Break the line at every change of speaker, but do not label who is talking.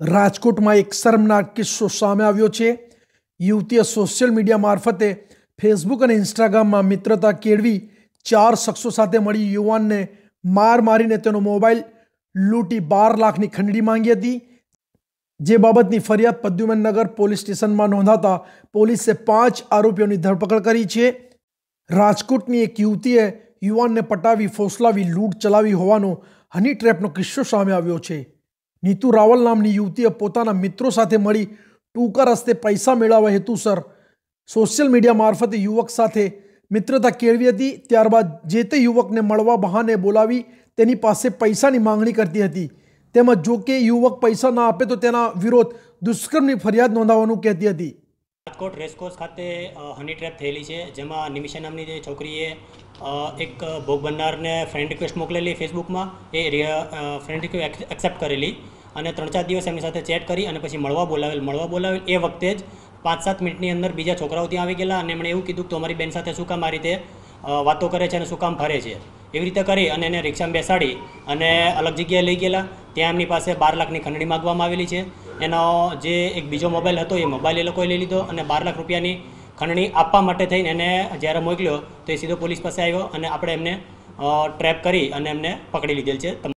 રાજકોટમાં એક શરમનાક કિસ્સો સામે આવ્યો છે. યુવતીએ સોશિયલ મીડિયા મારફતે ફેસબુક અને ઇન્સ્ટાગ્રામમાં મિત્રતા કેળવી ચાર શખ્સો સાથે મળી યુવાનને માર મારીને તેનો મોબાઈલ લૂંટી બાર લાખની ખંડણી માંગી હતી. જે બાબતની ફરિયાદ પદ્યુમનનગર પોલીસ સ્ટેશનમાં નોંધાતા પોલીસે પાંચ આરોપીઓની ધરપકડ કરી છે. રાજકોટની એક યુવતીએ યુવાનને પટાવી, ફોસલાવી, લૂંટ ચલાવી હોવાનો હની ટ્રેપનો કિસ્સો સામે આવ્યો છે. નીતુ રાવલ નામની યુવતીએ પોતાના મિત્રો સાથે મળી ટૂંકા રસ્તે પૈસા મેળવવા હેતુસર સોશિયલ મીડિયા મારફતે યુવક સાથે મિત્રતા કેળવી હતી, ત્યારબાદ જે તે યુવકને મળવા બહાને બોલાવી તેની પાસે પૈસાની માંગણી કરતી હતી. તેમજ જો કે યુવક પૈસા ના આપે તો તેના વિરોધ દુષ્કર્મની ફરિયાદ નોંધાવવાનું કહેતી હતી.
રાજકોટ રેસકોર્સ ખાતે હની ટ્રેપ થયેલી છે, જેમાં નિમિષા નામની જે છોકરીએ એક ભોગ બનનારને ફ્રેન્ડ રિક્વેસ્ટ મોકલેલી ફેસબુકમાં એ ફ્રેન્ડ રિક્વેસ્ટ એક્સેપ્ટ કરેલી. અને ત્રણ ચાર દિવસ એમની સાથે ચેટ કરી અને પછી મળવા બોલાવેલ. મળવા બોલાવેલ એ વખતે જ પાંચ સાત મિનિટની અંદર બીજા છોકરાઓ ત્યાં આવી ગયેલા અને એમણે એવું કીધું કે અમારી બેન સાથે શું કામ આ રીતે વાતો કરે છે અને શું કામ ફરે છે. એવી રીતે કરી અને એને રિક્ષામાં બેસાડી અને અલગ જગ્યાએ લઈ ગયેલા. ત્યાં એમની પાસે બાર લાખની ખંડણી માગવામાં આવેલી છે. એનો જે એક બીજો મોબાઈલ હતો એ મોબાઈલ એ લોકોએ લઈ લીધો અને બાર લાખ રૂપિયાની ખંડણી આપવા માટે થઈને એને જ્યારે મોકલ્યો તો એ સીધો પોલીસ પાસે આવ્યો અને આપણે એમને ટ્રેપ કરી અને એમને પકડી લીધેલ છે.